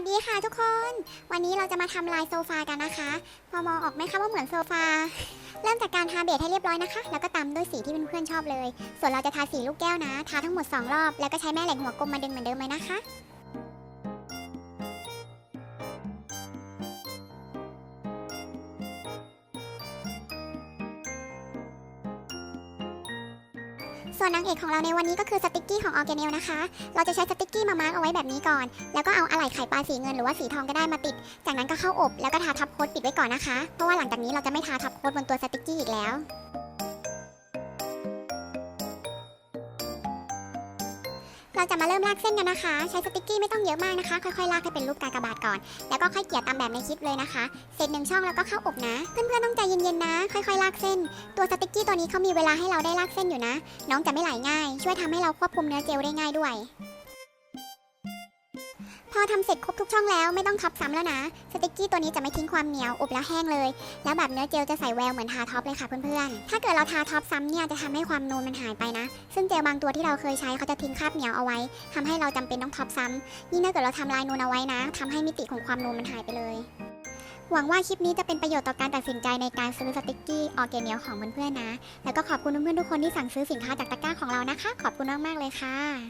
วัสดีค่ะทุกคน วันนี้เราจะมาทำลายโซฟากันนะคะพอมองออกไหมคะว่าเหมือนโซฟา เริ่มจากการทาเบสให้เรียบร้อยนะคะ แล้วก็ตามด้วยสีที่เพื่อนๆชอบเลย ส่วนเราจะทาสีลูกแก้วนะ ทาทั้งหมด 2 รอบ แล้วก็ใช้แม่เหล็กหัวกลมมาดึงเหมือนเดิมเลยนะคะ ส่วนนางเอกของเราในวันนี้ก็คือสติกกี้ของออร์แกเนลนะคะ เราจะใช้สติกกี้มามาร์กเอาไว้แบบนี้ก่อน แล้วก็เอาอะไหล่ไข่ปลาสีเงินหรือว่าสีทองก็ได้มาติด จากนั้นก็เข้าอบแล้วก็ทาทับโค้ดปิดไว้ก่อนนะคะ เพราะว่าหลังจากนี้เราจะไม่ทาทับโค้ดบนตัวสติกกี้อีกแล้ว เราจะมาเริ่มลากเส้นกันนะคะ ใช้สติกกี้ไม่ต้องเยอะมากนะคะ ค่อยๆลากให้เป็นรูปกากบาทก่อน แล้วก็ค่อยเกี่ยตามแบบในคลิปเลยนะคะ เสร็จหนึ่งช่องแล้วก็เข้าอบนะ เพื่อนๆต้องใจเย็นๆนะ ค่อยๆลากเส้น ตัวสติกกี้ตัวนี้เขามีเวลาให้เราได้ลากเส้นอยู่นะ น้องจะไม่ไหลง่าย ช่วยทำให้เราควบคุมเนื้อเจลได้ง่ายด้วย อทำเสร็จครบทุกช่องแล้วไม่ต้องท็อปซ้ำแล้วนะ สติกกี้ตัวนี้จะไม่ทิ้งความเหนียวอบแล้วแห้งเลย แล้วแบบเนื้อเจลจะใสแววเหมือนทาท็อปเลยค่ะเพื่อนๆ ถ้าเกิดเราทาท็อปซ้ำเนี่ยจะทำให้ความนูนมันหายไปนะ ซึ่งเจลบางตัวที่เราเคยใช้เขาจะทิ้งคราบเหนียวเอาไว้ทำให้เราจำเป็นต้องท็อปซ้ำยิ่งถ้าเกิดเราทำลายนูนเอาไว้นะทำให้มิติของความนูนมันหายไปเลยหวังว่าคลิปนี้จะเป็นประโยชน์ต่อการตัดสินใจในการซื้อสติกกี้ออร์แกเนียลของเพื่อนๆนะ แล้วก็ขอบคุณเพื่อนๆทุกคนที่สั่งซื้อสินค้าจากตะกร้าของเรานะคะ ขอบคุณมากๆเลยค่ะ